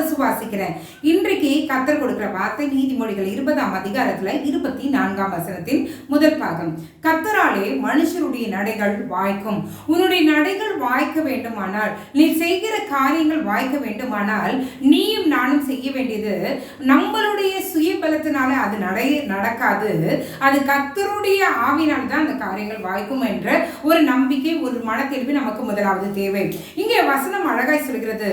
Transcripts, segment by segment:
விசுவாசிக்கிறேன் இன்றைக்கு கத்தர் கொடுக்கிற வார்த்தை நீதிமொழிகள் இருபதாம் அதிகாரத்துல இருபத்தி நான்காம் வசனத்தின் முதல் பாகம். கத்தராலே மனுஷருடைய நடைகள் வாய்க்கும். உன்னுடைய நடைகள் வாய்க்க வேண்டுமானால் நீ செய்கிற காரியங்கள் வாய்க்க வேண்டுமானால் நீயும் நானும் செய்ய வேண்டியது. நம்மளுடைய சுய பலத்தினால அது நடை நடக்காது. அது கத்தருடைய ஆவினால் தான் அந்த காரியங்கள் வாய்க்கும் என்ற ஒரு நம்பிக்கை ஒரு மனத்தெளிவு நமக்கு முதலாவது தேவை. இங்கே வசனம் அழகாய் சொல்கிறது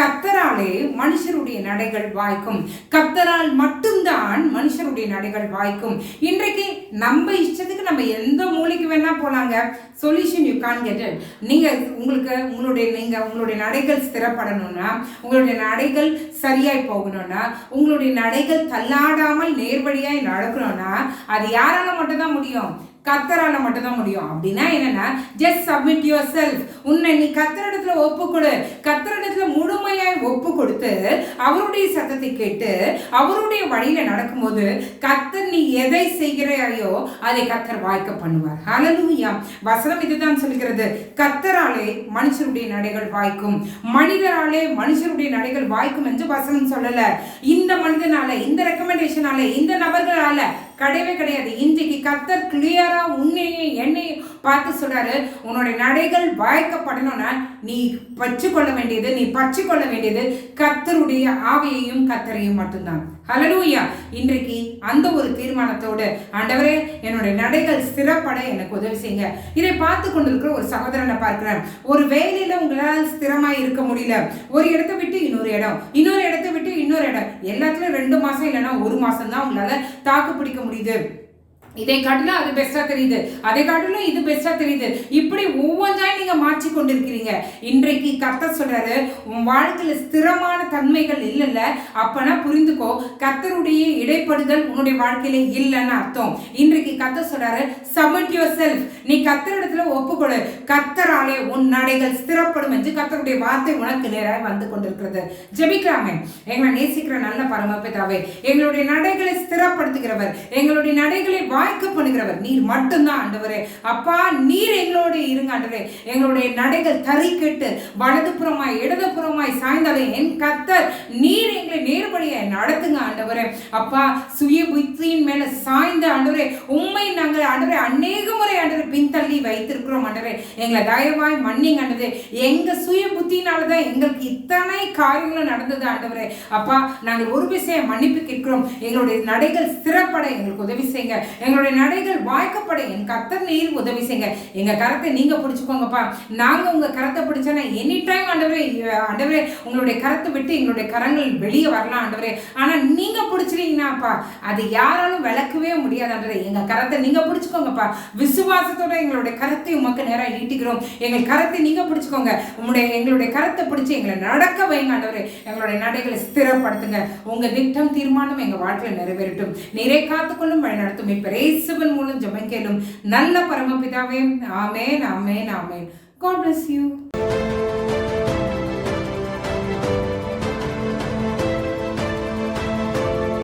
கத்தராலே மனுஷருடைய நடைகள் வாய்க்கும். கத்தரால் மட்டும்தான் மனுஷருடைய நடைகள் வாய்க்கும். இன்றைக்கு நம்ம இஷ்டத்துக்கு நம்ம எந்த மூலைக்கு வேணா போலாங்க. Solution you can get it நீங்கள் உங்களுக்கு உங்களுடைய நீங்கள் உங்களுடைய நடைகள் ஸ்திரப்படணும்னா உங்களுடைய நடைகள் சரியாய் போகணும்னா உங்களுடைய நடைகள் தள்ளாடாமல் நேர்வழியாய் நடக்கணும்னா அது யாரால மட்டும்தான் முடியும்? கத்தரால மட்டும்தான் முடியும். அப்படின்னா என்னன்னா ஜஸ்ட் சப்மிட் யுவர் செல்ஃப் உன்னை நீ கத்தரிடத்துல ஒப்பு கொடு கத்தரிடத்துல முழுமையாய் ஒப்பு கொடுத்து அவருடைய சத்தத்தை கேட்டு அவருடைய வழியில நடக்கும்போது கத்தர் நீ எதை செய்கிறாயோ அதை கத்தர் வாய்க்க பண்ணுவார். ஹalleluya வசனம் இதுதான் சொல்கிறது கத்தராலே மனுஷருடைய நடைகள் வாய்க்கும். மனிதராலே மனுஷருடைய நடைகள் வாய்க்கும் என்று வசனம் சொல்லல. இந்த மனிதனால இந்த ரெக்கமெண்டேஷனால இந்த நபர்களால கிடையவே கிடையாது. இன்றைக்கு கத்தர் கிளியரா உன்னையும் என்னையும் பார்த்து சொல்றாரு. உன்னுடைய நடைகள் வாய்க்கப்படணும்னா நீ பற்றுக்கொள்ள வேண்டியது நீ பற்றுக்கொள்ள வேண்டியது கத்தருடைய ஆவியையும் கத்தரையும் மட்டும்தான். ஹலலூயா இன்றைக்கு அந்த ஒரு தீர்மானத்தோடு ஆண்டவரே என்னுடைய நடைகள் ஸ்திரப்பட எனக்கு உதவி செய்யுங்க. இதை பார்த்து கொண்டிருக்கிற ஒரு சகோதரனை பார்க்கிறேன். ஒரு வேலையில உங்களால் ஸ்திரமாக இருக்க முடியல. ஒரு இடத்தை விட்டு இன்னொரு இடம் இன்னொரு இடத்த விட்டு இன்னொரு இடம். எல்லாத்துலயும் ரெண்டு மாசம் இல்லைன்னா ஒரு மாசம் தான் உங்களால தாக்கு பிடிக்க முடியுது. இதை காட்டிலும் அது பெஸ்டா தெரியுது. அதை காட்டிலும் இது பெஸ்டா தெரியுது. இப்படி ஒவ்வொன்றாய் நீங்க மாற்றி கொண்டிருக்கிறீங்க. இன்றைக்கு கத்த சொல்றாரு உன் வாழ்க்கையில ஸ்திரமான தன்மைகள் இல்லைல்ல. அப்பனா புரிந்துக்கோ கத்தருடைய இடைப்படுதல் உன்னுடைய வாழ்க்கையில இல்லைன்னு அர்த்தம். இன்றைக்கு கத்த சொல்றாரு சப்மிட் யுவர் செல்ஃப் நீ கத்தரிடத்துல ஒப்புக்கொடு. கத்தராலே உன் நடைகள் ஸ்திரப்படும் என்று கத்தருடைய வார்த்தை உனக்கு நேராக வந்து கொண்டிருக்கிறது. ஜெபிக்கலாமே. எங்களை நேசிக்கிற நல்ல பரமபிதாவே எங்களுடைய நடைகளை ஸ்திரப்படுத்துகிறவர் எங்களுடைய நடைகளை வாய்க்க பண்ணுகிறவர். நீர் மட்டும்தான் ஆண்டவரே. அப்பா நீர் எங்களோட இருங்க ஆண்டவரே. எங்களுடைய நடைகள் தறிக்கெட்டு வலதுபுறமாய் இடதுபுறமாய் சாய்ந்தாலும் என் கத்தர் நீர் எங்களை நேர்படியை நடத்துங்க ஆண்டவரே. அப்பா சுய புத்தியின் மேல சாய்ந்த ஆண்டவரே உண்மை ஆண்டவரை அநேக முறை ஆண்டவரே பின்தள்ளி வைத்திருக்கிறோம் ஆண்டவரே. எங்களை தயவாய் மன்னிங்க ஆண்டவரே. எங்க சுய புத்தினால தான் எங்களுக்கு இத்தனை காரியங்களும் நடந்தது ஆண்டவரே. அப்பா நாங்கள் ஒரு விஷயம் மன்னிப்பு கேட்கிறோம். எங்களுடைய நடைகள் சிறப்பட எங்களுக்கு உதவி செய்யுங்க. எங்களுடைய நடைகள் வாய்க்கப்பட என் கத்தர் நீர் உதவி செய்யுங்க. எங்க கரத்தை நீங்க பிடிச்சுக்கோங்கப்பா. நாங்க உங்க கரத்தை பிடிச்சோன்னா எனி டைம் ஆண்டவரே ஆண்டவரே உங்களுடைய கரத்தை விட்டு எங்களுடைய கரங்கள் வெளியே வரலாம் ஆண்டவரே. ஆனா நீங்க பிடிச்சிட்டீங்கன்னாப்பா அது யாராலும் விளக்கவே முடியாது ஆண்டவரே. எங்க கரத்தை நீங்க பிடிச்சுக்கோங்கப்பா. விசுவாசத்தோட எங்களுடைய கரத்தை உமக்கு நேரம் நீட்டிக்கிறோம். எங்கள் கரத்தை நீங்க பிடிச்சுக்கோங்க. உங்களுடைய எங்களுடைய கரத்தை பிடிச்சி எங்களை நடக்க வைங்க ஆண்டவரே. எங்களுடைய நடைகளை ஸ்திரப்படுத்துங்க. உங்க திட்டம் தீர்மானம் எங்க வாழ்க்கையில் நிறைவேறட்டும். நீரை காத்துக்கொள்ளும் வழி நடத்தும் இப்ப ரேசுவன் மூலம் ஜபம் கேளும். நல்ல பரமபிதாவே ஆமேன் ஆமேன் ஆமேன். God bless you.